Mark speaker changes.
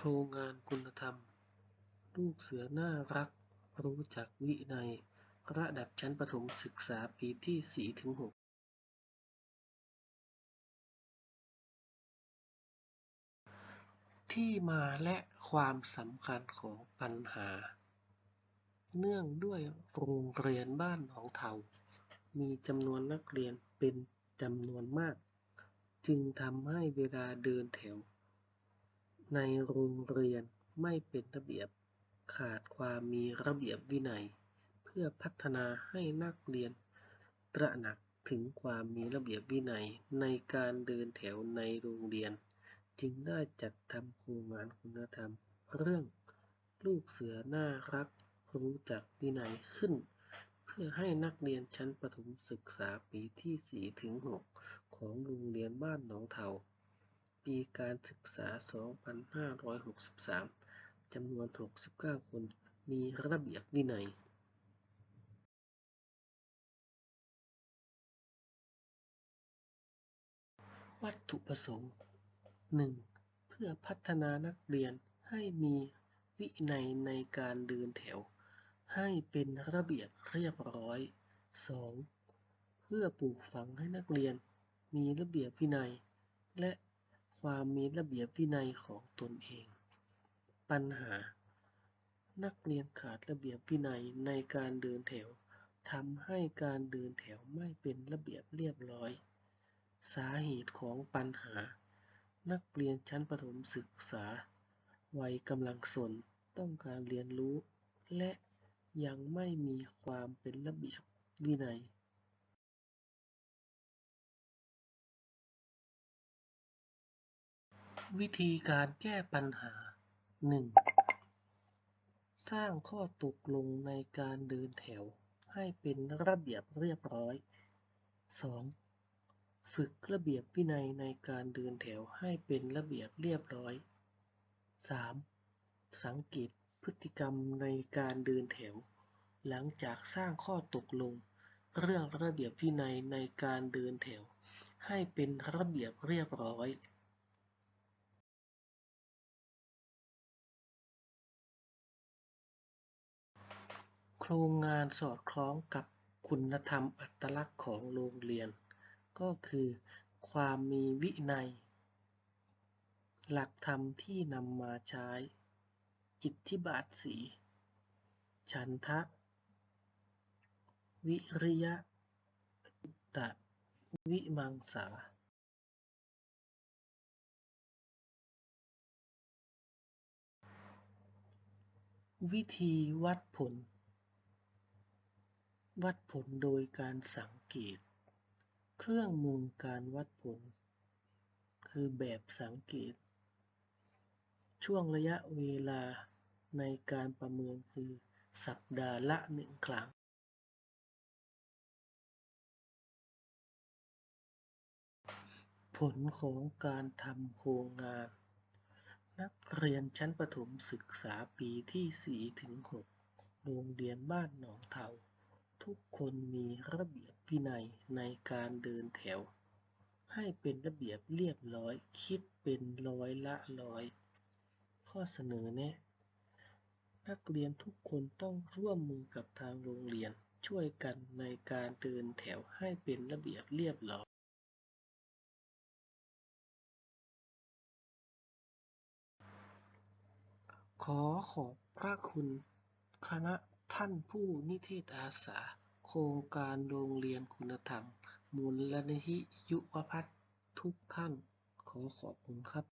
Speaker 1: โครงงานคุณธรรม ลูกเสือน่ารัก รู้จักวินัย ระดับชั้นประถมศึกษาปีที่สี่ถึงหกที่มาและความสำคัญของปัญหา เนื่องด้วยโรงเรียนบ้านหนองเถามีจำนวนนักเรียนเป็นจำนวนมาก จึงทำให้เวลาเดินแถว ในโรงเรียนไม่เป็นระเบียบ ขาดความมีระเบียบวินัย เพื่อพัฒนาให้นักเรียน ตระหนักถึงความมีระเบียบวินัยในการเดินแถวในโรงเรียน จึงได้จัดทำโครงงานคุณธรรม เรื่องลูกเสือน่ารักรู้จักวินัยขึ้น เพื่อให้นักเรียนชั้นประถมศึกษาปีที่สี่ถึงหกของโรงเรียนบ้านหนองเถา ปีการศึกษา 2563 จำนวน 69 คน มีระเบียบวินัยวัตถุประสงค์ 1. เพื่อพัฒนานักเรียนให้มีวินัยในการเดินแถว ให้เป็นระเบียบเรียบร้อย 2. เพื่อปลูกฝังให้นักเรียนมีระเบียบวินัย และ ความมีระเบียบวินัยของตนเอง ปัญหา นักเรียนขาดระเบียบวินัยในการเดินแถวทำให้การเดินแถวไม่เป็นระเบียบเรียบร้อย สาเหตุของปัญหา นักเรียนชั้นประถมศึกษา วัยกำลังสนต้องการเรียนรู้ และยังไม่มีความเป็นระเบียบวินัย วิธีการแก้ปัญหา 1. สร้างข้อตกลงในการเดินแถวให้เป็นระเบียบเรียบร้อย 2. ฝึกระเบียบวินัยในการเดินแถวให้เป็นระเบียบเรียบร้อย 3. สังเกตพฤติกรรมในการเดินแถว หลังจากสร้างข้อตกลง เรื่องระเบียบวินัยในการเดินแถว ให้เป็นระเบียบเรียบร้อย ครงงานสอดคล้องกับคุณธรรมอัตลักษณ์ของโรงเรียน ก็คือความมีวินัย หลักธรรมที่นำมาใช้ อิทธิบาทสี ฉันทะ วิริยะตะวิมังสาวิธีวัดผล วัดผลโดยการสังเกต เครื่องมือการวัดผล คือแบบสังเกต ช่วงระยะเวลาในการประเมินคือสัปดาห์ละหนึ่งครั้ง ผลของการทำโครงงาน นักเรียนชั้นประถมศึกษาปีที่สี่ถึงหกโรงเรียนบ้านหนองเถา ทุกคนมีระเบียบวินัยในการเดินแถว ให้เป็นระเบียบเรียบร้อยคิดเป็นร้อยละร้อย ข้อเสนอแนะนักเรียนทุกคนต้องร่วมมือกับทางโรงเรียนช่วยกันในการเดินแถวให้เป็นระเบียบเรียบร้อย ขอขอบพระคุณคณะ ท่านผู้นิเทศอาสา โครงการโรงเรียนคุณธรรม มูลนิธิยุวพัฒน์ ทุกท่าน ขอขอบคุณครับ